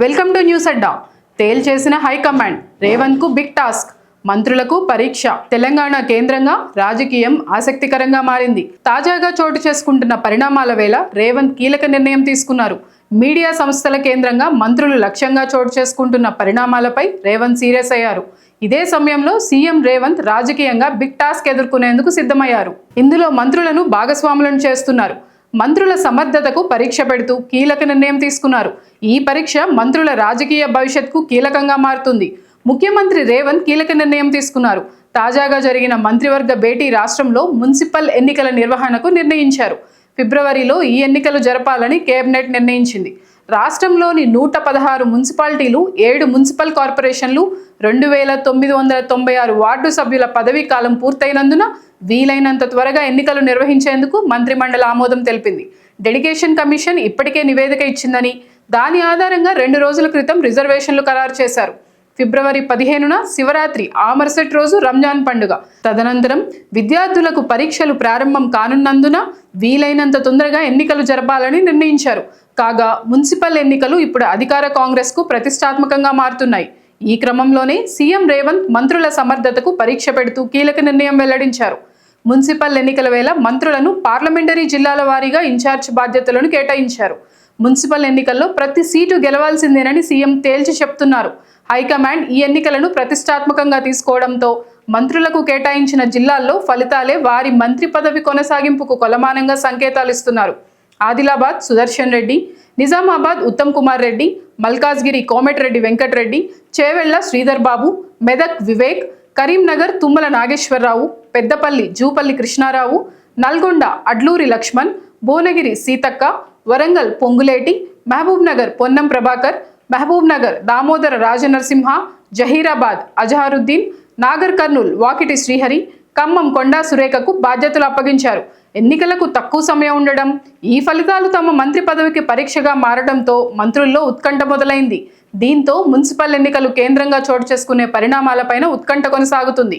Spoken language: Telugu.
Welcome to news Adda. తేల్చేసిన high command రేవంత్కు బిగ్ టాస్క్. మంత్రులకు పరీక్ష. తెలంగాణ కేంద్రంగా రాజకీయం ఆసక్తికరంగా మారింది. తాజాగా చోటు చేసుకుంటున్న పరిణామాల వేళ రేవంత్ కీలక నిర్ణయం తీసుకున్నారు. మీడియా సంస్థల కేంద్రంగా మంత్రులు లక్ష్యంగా చోటు చేసుకుంటున్న పరిణామాలపై రేవంత్ సీరియస్ అయ్యారు. ఇదే సమయంలో సీఎం రేవంత్ రాజకీయంగా బిగ్ టాస్క్ ఎదుర్కొనేందుకు సిద్ధమయ్యారు. ఇందులో మంత్రులను భాగస్వాములను చేస్తున్నారు. మంత్రుల సమర్థతకు పరీక్ష పెడుతూ కీలక నిర్ణయం తీసుకున్నారు. ఈ పరీక్ష మంత్రుల రాజకీయ భవిష్యత్కు కీలకంగా మారుతుంది. ముఖ్యమంత్రి రేవంత్ కీలక నిర్ణయం తీసుకున్నారు. తాజాగా జరిగిన మంత్రివర్గ భేటీ రాష్ట్రంలో మున్సిపల్ ఎన్నికల నిర్వహణకు నిర్ణయించారు. ఫిబ్రవరిలో ఈ ఎన్నికలు జరపాలని కేబినెట్ నిర్ణయించింది. రాష్ట్రంలోని నూట పదహారు మున్సిపాలిటీలు ఏడు మున్సిపల్ కార్పొరేషన్లు రెండు వేల తొమ్మిది వందల తొంభై ఆరు వార్డు సభ్యుల పదవీ కాలం పూర్తయినందున వీలైనంత త్వరగా ఎన్నికలు నిర్వహించేందుకు మంత్రిమండలి ఆమోదం తెలిపింది. డెడికేషన్ కమిషన్ ఇప్పటికే నివేదిక ఇచ్చిందని దాని ఆధారంగా రెండు రోజుల క్రితం రిజర్వేషన్లు ఖరారు చేశారు. ఫిబ్రవరి పదిహేనున శివరాత్రి ఆ మరుసటి రోజు రంజాన్ పండుగ. తదనంతరం విద్యార్థులకు పరీక్షలు ప్రారంభం కానున్నందున వీలైనంత తొందరగా ఎన్నికలు జరపాలని నిర్ణయించారు. కాగా మున్సిపల్ ఎన్నికలు ఇప్పుడు అధికార కాంగ్రెస్కు ప్రతిష్టాత్మకంగా మారుతున్నాయి. ఈ క్రమంలోనే సీఎం రేవంత్ మంత్రుల సమర్థతకు పరీక్ష పెడుతూ కీలక నిర్ణయం వెల్లడించారు. మున్సిపల్ ఎన్నికల వేళ మంత్రులను పార్లమెంటరీ జిల్లాల వారీగా ఇన్ఛార్జ్ బాధ్యతలను కేటాయించారు. మున్సిపల్ ఎన్నికల్లో ప్రతి సీటు గెలవాల్సిందేనని సీఎం తేల్చి చెప్తున్నారు. హైకమాండ్ ఈ ఎన్నికలను ప్రతిష్టాత్మకంగా తీసుకోవడంతో మంత్రులకు కేటాయించిన జిల్లాల్లో ఫలితాలే వారి మంత్రి పదవి కొనసాగింపుకు కొలమానంగా సంకేతాలు ఇస్తున్నారు. ఆదిలాబాద్ సుదర్శన్ రెడ్డి నిజామాబాద్ ఉత్తమ్ కుమార్ రెడ్డి మల్కాజ్గిరి కోమటిరెడ్డి వెంకటరెడ్డి చేవెళ్ళ శ్రీధర్ బాబు మెదక్ వివేక్ కరీంనగర్ తుమ్మల నాగేశ్వరరావు పెద్దపల్లి జూపల్లి కృష్ణారావు నల్గొండ అడ్లూరి లక్ష్మణ్ భువనగిరి సీతక్క వరంగల్ పొంగులేటి మహబూబ్నగర్ పొన్నం ప్రభాకర్ మహబూబ్నగర్ దామోదర రాజనరసింహ జహీరాబాద్ అజహారుద్దీన్ నాగర్ కర్నూల్ వాకిటి శ్రీహరి ఖమ్మం కొండా సురేఖకు బాధ్యతలు అప్పగించారు. ఎన్నికలకు తక్కువ సమయం ఉండడం ఈ ఫలితాలు తమ మంత్రి పదవికి పరీక్షగా మారడంతో మంత్రుల్లో ఉత్కంఠ మొదలైంది. దీంతో మున్సిపల్ ఎన్నికలు కేంద్రంగా చోటు చేసుకునే పరిణామాలపైన ఉత్కంఠ కొనసాగుతుంది.